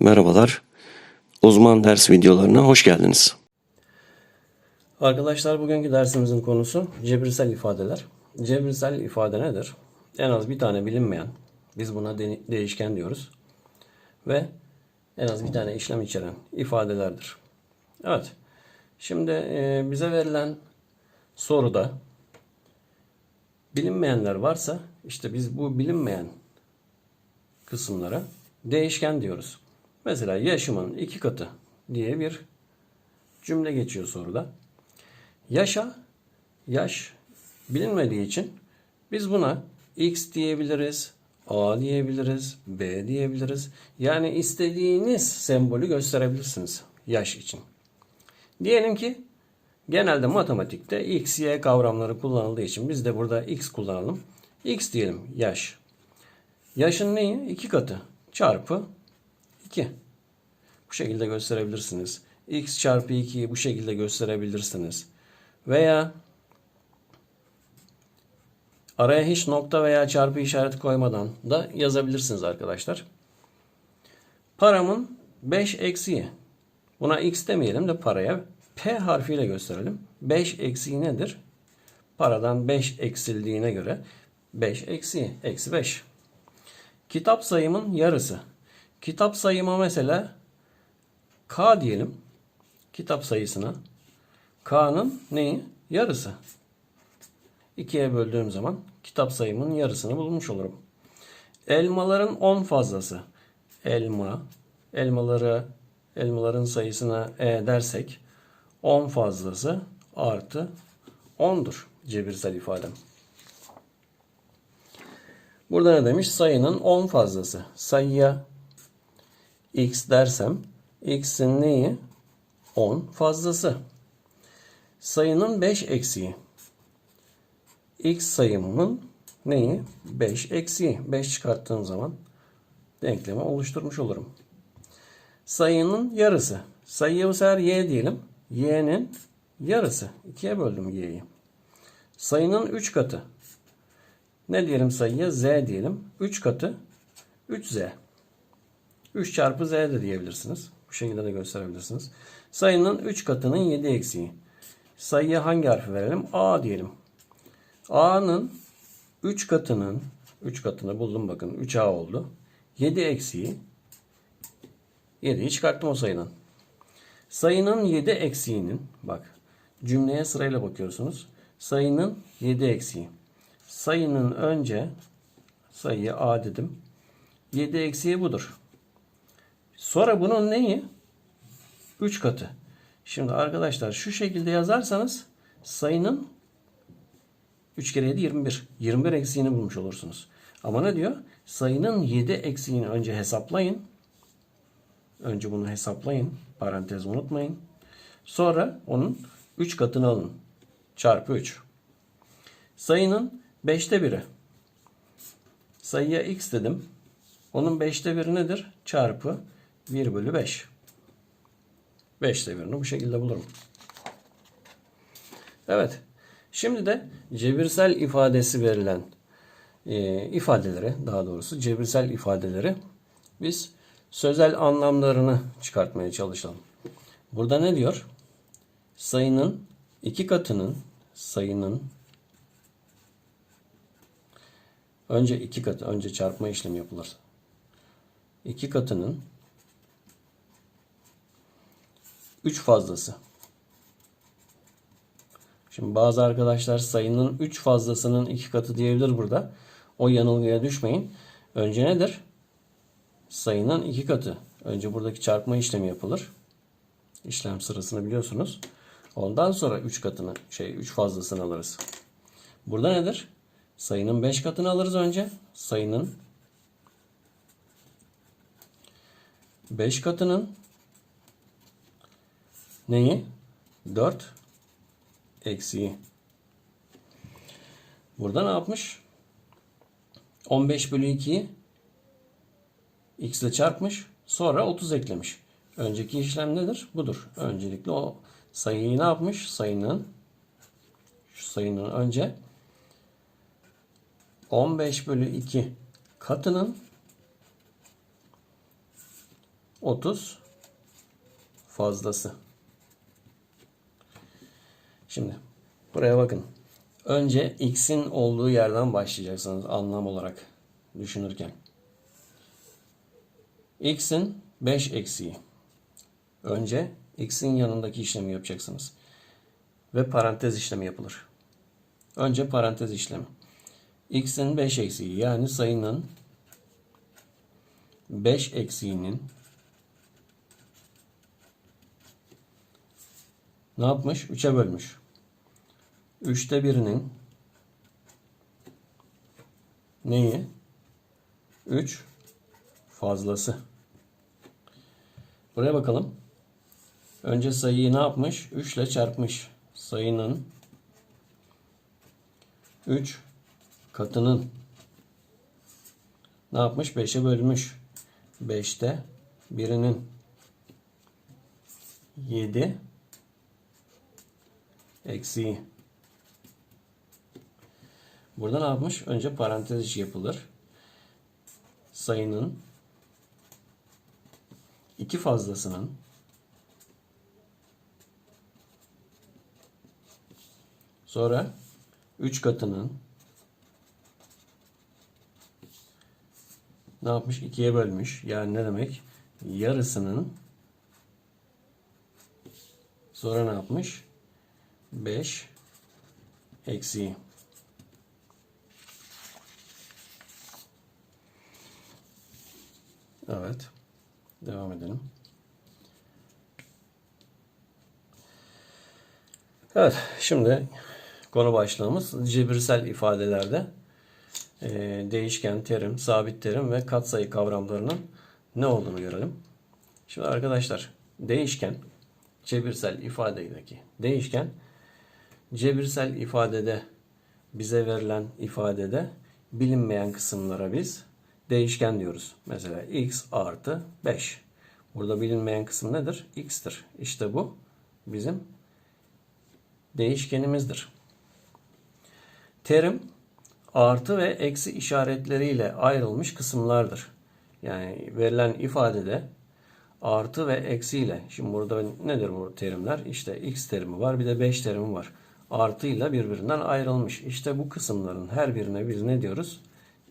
Merhabalar. Uzman ders videolarına hoş geldiniz. Arkadaşlar bugünkü dersimizin konusu cebirsel ifadeler. Cebirsel ifade nedir? En az bir tane bilinmeyen, biz buna de- değişken diyoruz. Ve en az bir tane işlem içeren ifadelerdir. Evet. Şimdi e, bize verilen soruda bilinmeyenler varsa işte biz bu bilinmeyen kısımlara değişken diyoruz. Mesela yaşımın iki katı diye bir cümle geçiyor soruda. Yaşa, yaş bilinmediği için biz buna x diyebiliriz, a diyebiliriz, b diyebiliriz. Yani istediğiniz sembolü gösterebilirsiniz yaş için. Diyelim ki genelde matematikte x, y kavramları kullanıldığı için biz de burada x kullanalım. x diyelim yaş. Yaşın neyi? 2 katı çarpı 2. Bu şekilde gösterebilirsiniz. x çarpı 2'yi bu şekilde gösterebilirsiniz. Veya araya hiç nokta veya çarpı işareti koymadan da yazabilirsiniz arkadaşlar. Paramın 5 eksiği. Buna x demeyelim de paraya p harfiyle gösterelim. 5 eksiği nedir? Paradan 5 eksildiğine göre 5 eksiği. Eksi 5. Kitap sayımın yarısı. Kitap sayıma mesela K diyelim. Kitap sayısına. K'nın neyi? Yarısı. 2'ye böldüğüm zaman kitap sayımın yarısını bulmuş olurum. Elmaların 10 fazlası. Elma, elmaları, elmaların sayısına e dersek 10 fazlası artı 10'dur cebirsel ifadem. Burada ne demiş? Sayının 10 fazlası. Sayıya x dersem x'in neyi? 10 fazlası. Sayının 5 eksiği. X sayımının neyi? 5 eksiği. 5 çıkarttığım zaman denklemi oluşturmuş olurum. Sayının yarısı. Sayıya bu sefer y diyelim. y'nin yarısı. 2'ye böldüm y'yi. Sayının 3 katı. Ne diyelim sayıya? z diyelim. 3 katı 3z. 3 çarpı z de diyebilirsiniz. Bu şekilde de gösterebilirsiniz. Sayının 3 katının 7 eksiği. Sayıya hangi harfi verelim? A diyelim. A'nın 3 katının 3 katını buldum bakın 3A oldu. 7 eksiği 7'yi çıkarttım o sayının. Sayının 7 eksiğinin bak cümleye sırayla bakıyorsunuz. Sayının 7 eksiği. Sayının önce sayıya A dedim. 7 eksiği budur. Sonra bunun neyi? 3 katı. Şimdi arkadaşlar şu şekilde yazarsanız sayının 3 kere 7 21. 21 eksiğini bulmuş olursunuz. Ama ne diyor? Sayının 7 eksiğini önce hesaplayın. Önce bunu hesaplayın. Parantez unutmayın. Sonra onun 3 katını alın. Çarpı 3. Sayının 5'te 1'i. Sayıya x dedim. Onun 5'te 1'i nedir? Çarpı 1 bölü 5. 5'te 1'ini bu şekilde bulurum. Evet. Şimdi de cebirsel ifadesi verilen e, ifadeleri, daha doğrusu cebirsel ifadeleri biz sözel anlamlarını çıkartmaya çalışalım. Burada ne diyor? Sayının iki katının sayının önce iki katı, önce çarpma işlemi yapılır. İki katının 3 fazlası. Şimdi bazı arkadaşlar sayının 3 fazlasının 2 katı diyebilir burada. O yanılgıya düşmeyin. Önce nedir? Sayının 2 katı. Önce buradaki çarpma işlemi yapılır. İşlem sırasını biliyorsunuz. Ondan sonra 3 katını şey 3 fazlasını alırız. Burada nedir? Sayının 5 katını alırız önce. Sayının 5 katının neyi? 4 eksiği. Burada ne yapmış? 15 bölü 2'yi x ile çarpmış. Sonra 30 eklemiş. Önceki işlem nedir? Budur. Öncelikle o sayıyı ne yapmış? Sayının şu sayının önce 15 bölü 2 katının 30 fazlası. Şimdi buraya bakın. Önce x'in olduğu yerden başlayacaksınız anlam olarak düşünürken. x'in 5 eksiği. Önce x'in yanındaki işlemi yapacaksınız. Ve parantez işlemi yapılır. Önce parantez işlemi. x'in 5 eksiği yani sayının 5 eksiğinin ne yapmış? 3'e bölmüş. 3'te birinin neyi? 3 fazlası. Buraya bakalım. Önce sayıyı ne yapmış? 3 ile çarpmış. Sayının 3 katının ne yapmış? 5'e bölmüş. 5'te birinin 7 eksiği. Burada ne yapmış? Önce parantez içi yapılır. Sayının iki fazlasının sonra 3 katının ne yapmış? 2'ye bölmüş. Yani ne demek? Yarısının sonra ne yapmış? 5 eksiği. Evet. Devam edelim. Evet. Şimdi konu başlığımız cebirsel ifadelerde e, değişken terim, sabit terim ve katsayı kavramlarının ne olduğunu görelim. Şimdi arkadaşlar değişken cebirsel ifadedeki değişken cebirsel ifadede bize verilen ifadede bilinmeyen kısımlara biz değişken diyoruz. Mesela x artı 5. Burada bilinmeyen kısım nedir? x'tir. İşte bu bizim değişkenimizdir. Terim artı ve eksi işaretleriyle ayrılmış kısımlardır. Yani verilen ifadede artı ve eksiyle. Şimdi burada nedir bu terimler? İşte x terimi var bir de 5 terimi var. Artıyla birbirinden ayrılmış. İşte bu kısımların her birine biz ne diyoruz?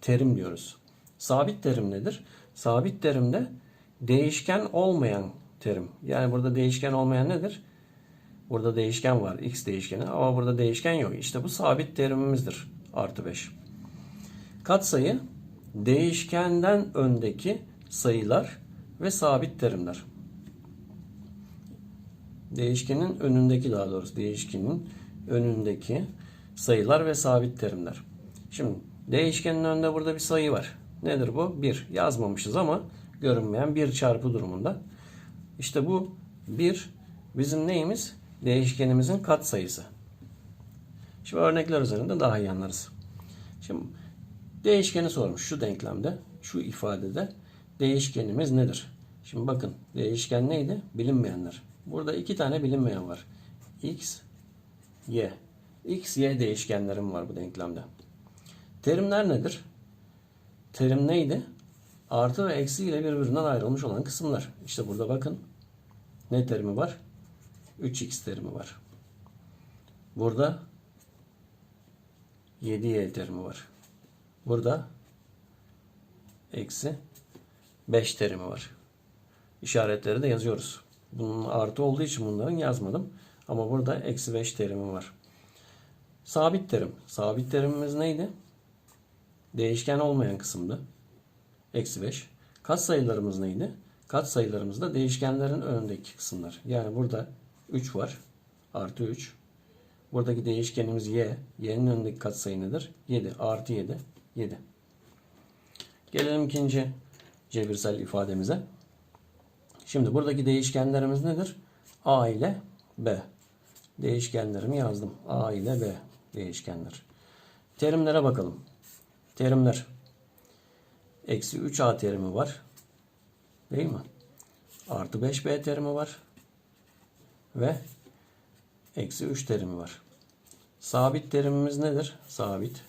Terim diyoruz. Sabit terim nedir? Sabit terimde değişken olmayan terim. Yani burada değişken olmayan nedir? Burada değişken var. X değişkeni ama burada değişken yok. İşte bu sabit terimimizdir. Artı 5. Katsayı değişkenden öndeki sayılar ve sabit terimler. Değişkenin önündeki daha doğrusu değişkenin önündeki sayılar ve sabit terimler. Şimdi değişkenin önünde burada bir sayı var. Nedir bu? 1. Yazmamışız ama görünmeyen 1 çarpı durumunda. İşte bu 1 bizim neyimiz? Değişkenimizin katsayısı. Şimdi örnekler üzerinde daha iyi anlarız. Şimdi değişkeni sormuş şu denklemde, şu ifadede değişkenimiz nedir? Şimdi bakın değişken neydi? Bilinmeyenler. Burada iki tane bilinmeyen var. X, Y. X, Y değişkenlerim var bu denklemde. Terimler nedir? Terim neydi? Artı ve eksi ile birbirinden ayrılmış olan kısımlar. İşte burada bakın. Ne terimi var? 3x terimi var. Burada 7y terimi var. Burada eksi 5 terimi var. İşaretleri de yazıyoruz. Bunun artı olduğu için bunların yazmadım. Ama burada eksi 5 terimi var. Sabit terim. Sabit terimimiz neydi? Değişken olmayan kısımdı. Eksi 5. Kat sayılarımız neydi? Kat sayılarımız da değişkenlerin önündeki kısımlar. Yani burada 3 var. Artı 3. Buradaki değişkenimiz y. Y'nin önündeki katsayı nedir? 7. Artı 7. 7. Gelelim ikinci cebirsel ifademize. Şimdi buradaki değişkenlerimiz nedir? A ile B. Değişkenlerimi yazdım. A ile B değişkenler. Terimlere bakalım. Terimler. Eksi 3A terimi var. Değil mi? Artı 5B terimi var. Ve eksi 3 terimi var. Sabit terimimiz nedir? Sabit.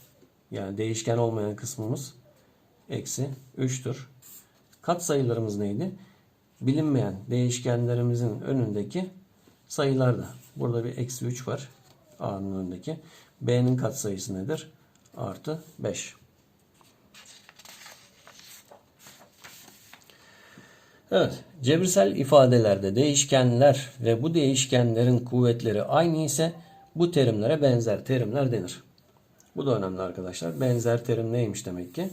Yani değişken olmayan kısmımız eksi 3'tür. Kat sayılarımız neydi? bilinmeyen değişkenlerimizin önündeki sayılar da. Burada bir eksi 3 var. A'nın önündeki. B'nin katsayısı nedir? Artı 5. Evet, cebirsel ifadelerde değişkenler ve bu değişkenlerin kuvvetleri aynı ise bu terimlere benzer terimler denir. Bu da önemli arkadaşlar. Benzer terim neymiş demek ki?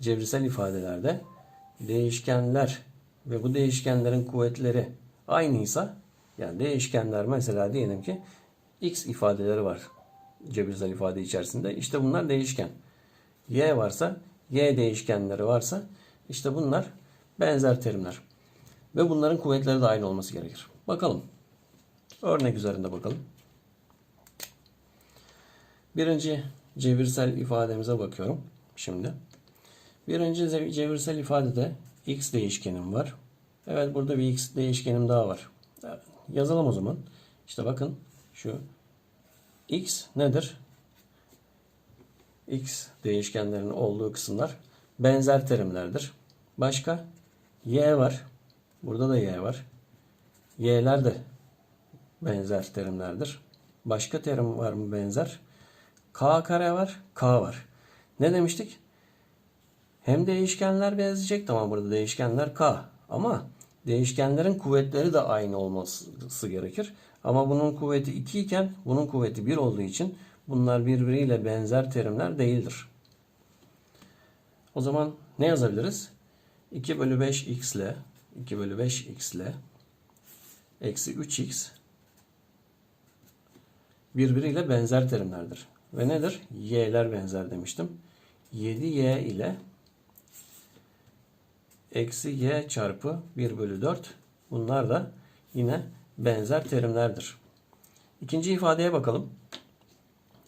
Cebirsel ifadelerde değişkenler ve bu değişkenlerin kuvvetleri aynıysa yani değişkenler mesela diyelim ki x ifadeleri var cebirsel ifade içerisinde. İşte bunlar değişken. Y varsa, y değişkenleri varsa işte bunlar benzer terimler. Ve bunların kuvvetleri de aynı olması gerekir. Bakalım. Örnek üzerinde bakalım. Birinci cebirsel ifademize bakıyorum şimdi. Birinci ce- cebirsel ifadede x değişkenim var. Evet burada bir x değişkenim daha var. Yazalım o zaman. İşte bakın şu x nedir? x değişkenlerin olduğu kısımlar benzer terimlerdir. Başka y var. Burada da y var. y'ler de benzer terimlerdir. Başka terim var mı benzer? k kare var, k var. Ne demiştik? Hem değişkenler benzeyecek tamam burada değişkenler k ama değişkenlerin kuvvetleri de aynı olması gerekir. Ama bunun kuvveti 2 iken bunun kuvveti 1 olduğu için bunlar birbiriyle benzer terimler değildir. O zaman ne yazabiliriz? 2 bölü 5 x ile 2 bölü 5 x ile eksi 3x birbiriyle benzer terimlerdir. Ve nedir? y'ler benzer demiştim. 7y ile eksi y çarpı 1 bölü 4 bunlar da yine benzer terimlerdir. İkinci ifadeye bakalım.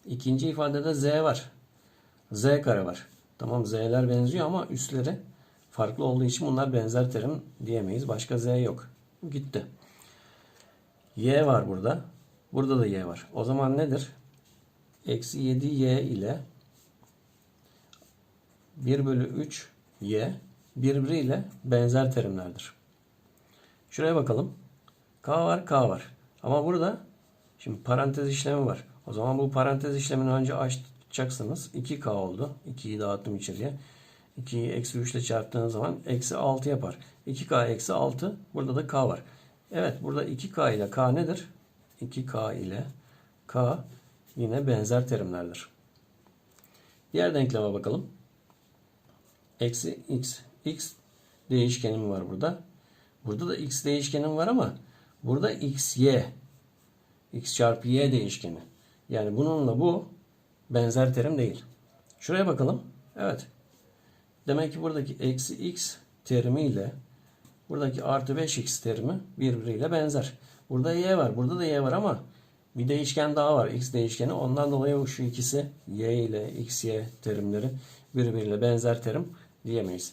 İkinci ifadede z var. z kare var. Tamam z'ler benziyor ama üstleri farklı olduğu için bunlar benzer terim diyemeyiz. Başka z yok. Gitti. y var burada. Burada da y var. O zaman nedir? Eksi 7y ile 1 bölü 3 y birbiriyle benzer terimlerdir. Şuraya bakalım. K var, K var. Ama burada şimdi parantez işlemi var. O zaman bu parantez işlemini önce açacaksınız. 2K oldu. 2'yi dağıttım içeriye. 2'yi eksi 3 ile çarptığınız zaman eksi 6 yapar. 2K eksi 6. Burada da K var. Evet burada 2K ile K nedir? 2K ile K yine benzer terimlerdir. Diğer denkleme bakalım. Eksi x. x değişkenim var burada. Burada da x değişkenim var ama burada x y. x çarpı y değişkeni. Yani bununla bu benzer terim değil. Şuraya bakalım. Evet. Demek ki buradaki eksi x terimi ile buradaki artı 5x terimi birbiriyle benzer. Burada y var. Burada da y var ama bir değişken daha var. X değişkeni. Ondan dolayı şu ikisi y ile x, y terimleri birbiriyle benzer terim diyemeyiz.